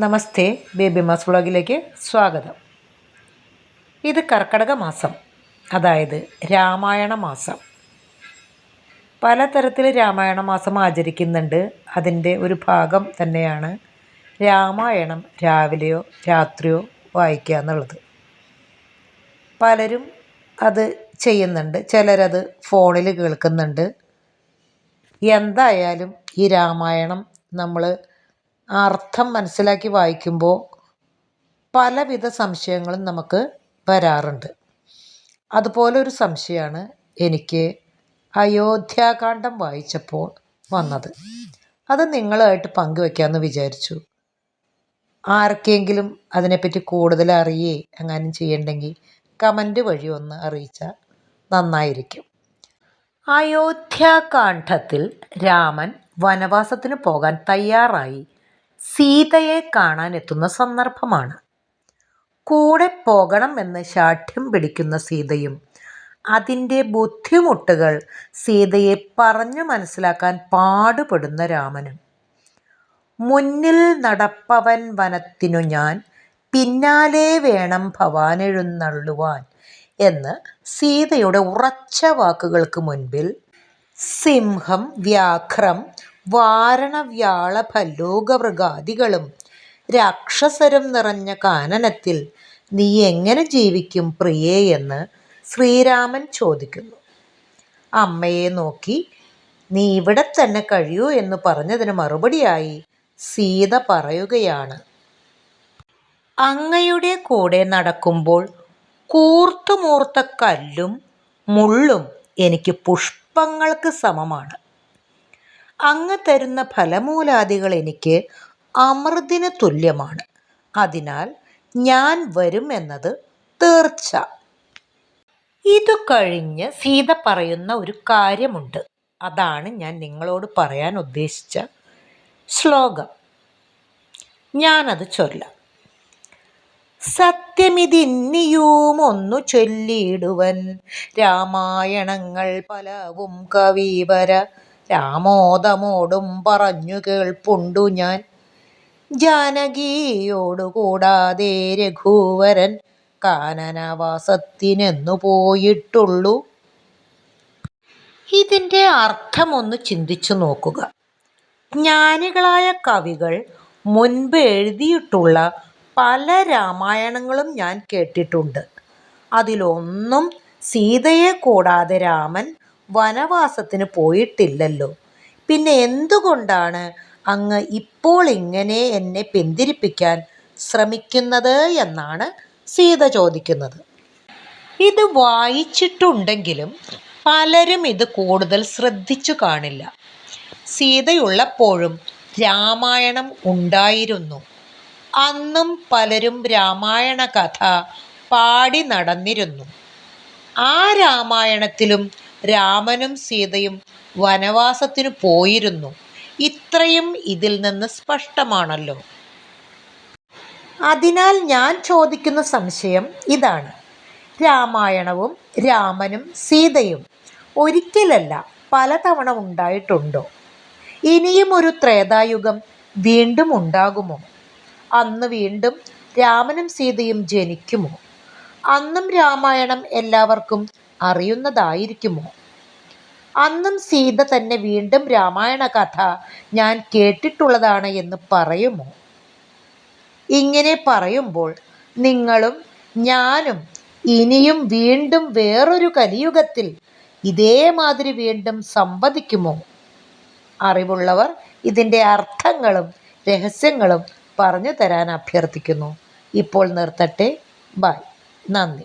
നമസ്തേ baby mass വ്ളോഗിലേക്ക് സ്വാഗതം. ഇത് കർക്കടക മാസം അതായത് രാമായണ മാസം. പലതരത്തിൽ രാമായണ മാസം ആചരിക്കുന്നുണ്ട്. അതിന്റെ ഒരു ഭാഗം തന്നെയാണ് രാമായണം രാവിലെയോ രാത്രിയോ വായിക്കുക എന്നുള്ളത്. പലരും അത് ചെയ്യുന്നുണ്ട്. ചിലരത് ഫോണിൽ കേൾക്കുന്നുണ്ട്. എന്തായാലും ഈ രാമായണം നമ്മൾ അർത്ഥം മനസ്സിലാക്കി വായിക്കുമ്പോൾ പലവിധ സംശയങ്ങളും നമുക്ക് വരാറുണ്ട്. അതുപോലെ ഒരു സംശയമാണ് എനിക്ക് അയോധ്യാകാന്ഡം വായിച്ചപ്പോൾ വന്നത്. അത് നിങ്ങളുമായിട്ട് പങ്കുവെക്കാമെന്ന് വിചാരിച്ചു. ആർക്കെങ്കിലും അതിനെപ്പറ്റി കൂടുതൽ അറിയേ എങ്ങാനും ചെയ്യണ്ടെങ്കിൽ കമന്റ് വഴി ഒന്ന് അറിയിച്ചാൽ നന്നായിരിക്കും. അയോധ്യാകാന്ഡത്തിൽ രാമൻ വനവാസത്തിന് പോകാൻ തയ്യാറായി. സീതയെ കാണാൻ എത്തുന്ന സന്ദർഭമാണ്. കൂടെ പോകണം എന്ന് ശാഠ്യം പിടിക്കുന്ന സീതയും അതിന്റെ ബുദ്ധിമുട്ടുകൾ സീതയെ പറഞ്ഞു മനസ്സിലാക്കാൻ പാടുപെടുന്ന രാമനും. മുന്നിൽ നടപ്പവൻ വനത്തിനു ഞാൻ പിന്നാലെ വേണം ഭവാനെഴുന്നള്ളുവാൻ എന്ന് സീതയുടെ ഉറച്ച വാക്കുകൾക്ക് മുൻപിൽ സിംഹം വ്യാഘ്രം വാരണവ്യാളഭല്ലൂകമൃഗാദികളും രാക്ഷസരും നിറഞ്ഞ കാനനത്തിൽ നീ എങ്ങനെ ജീവിക്കും പ്രിയേ എന്ന് ശ്രീരാമൻ ചോദിക്കുന്നു. അമ്മയെ നോക്കി നീ ഇവിടെ തന്നെ കഴിയൂ എന്ന് പറഞ്ഞതിന് മറുപടിയായി സീത പറയുകയാണ്. അങ്ങയുടെ കൂടെ നടക്കുമ്പോൾ കൂർത്തുമൂർത്ത കല്ലും മുള്ളും എനിക്ക് പുഷ്പങ്ങൾക്ക് സമമാണ്. അങ്ങ് തരുന്ന ഫലമൂലാദികൾ എനിക്ക് അമൃതിന് തുല്യമാണ്. അതിനാൽ ഞാൻ വരും എന്നത് തീർച്ച. ഇതു കഴിഞ്ഞ് സീത പറയുന്ന ഒരു കാര്യമുണ്ട്. അതാണ് ഞാൻ നിങ്ങളോട് പറയാൻ ഉദ്ദേശിച്ച ശ്ലോകം. ഞാനത് ചൊല്ലാം. സത്യമിതിന്നിയും ഒന്നു ചൊല്ലിയിടുവൻ രാമായണങ്ങൾ പലവും കവിവര രാമോദമോടും പറഞ്ഞു കേൾപ്പുണ്ടു ഞാൻ. ജാനകിയോടു കൂടാതെ രഘുവരൻ കാനനവാസത്തിനെന്നു പോയിട്ടുള്ളൂ. ഇതിന്റെ അർത്ഥമൊന്ന് ചിന്തിച്ചു നോക്കുക. ജ്ഞാനികളായ കവികൾ മുൻപ് എഴുതിയിട്ടുള്ള പല രാമായണങ്ങളും ഞാൻ കേട്ടിട്ടുണ്ട്. അതിലൊന്നും സീതയെ കൂടാതെ രാമൻ വനവാസത്തിന് പോയിട്ടില്ലല്ലോ. പിന്നെ എന്തുകൊണ്ടാണ് അങ്ങ് ഇപ്പോൾ ഇങ്ങനെ എന്നെ പിന്തിരിപ്പിക്കാൻ ശ്രമിക്കുന്നത് എന്നാണ് സീത ചോദിക്കുന്നത്. ഇത് വായിച്ചിട്ടുണ്ടെങ്കിലും പലരും ഇത് കൂടുതൽ ശ്രദ്ധിച്ചു കാണില്ല. സീതയുള്ളപ്പോഴും രാമായണം ഉണ്ടായിരുന്നു. അന്നും പലരും രാമായണ കഥ പാടി നടന്നിരുന്നു. ആ രാമായണത്തിലും രാമനും സീതയും വനവാസത്തിനു പോയിരുന്നു. ഇത്രയും ഇതിൽ നിന്ന് സ്പഷ്ടമാണല്ലോ. അതിനാൽ ഞാൻ ചോദിക്കുന്ന സംശയം ഇതാണ്. രാമായണവും രാമനും സീതയും ഒരിക്കലല്ല പലതവണ ഉണ്ടായിട്ടുണ്ടോ? ഇനിയും ഒരു ത്രേതായുഗം വീണ്ടും ഉണ്ടാകുമോ? അന്ന് വീണ്ടും രാമനും സീതയും ജനിക്കുമോ? അന്നും രാമായണം എല്ലാവർക്കും അറിയുന്നതായിരിക്കുമോ? അന്നും സീത തന്നെ വീണ്ടും രാമായണ കഥ ഞാൻ കേട്ടിട്ടുള്ളതാണ് എന്ന് പറയുമോ? ഇങ്ങനെ പറയുമ്പോൾ നിങ്ങളും ഞാനും ഇനിയും വീണ്ടും വേറൊരു കലിയുഗത്തിൽ ഇതേമാതിരി വീണ്ടും സംവദിക്കുമോ? അറിവുള്ളവർ ഇതിന്റെ അർത്ഥങ്ങളും രഹസ്യങ്ങളും പറഞ്ഞു തരാൻ അഭ്യർത്ഥിക്കുന്നു. ഇപ്പോൾ നിർത്തട്ടെ. ബൈ. നന്ദി.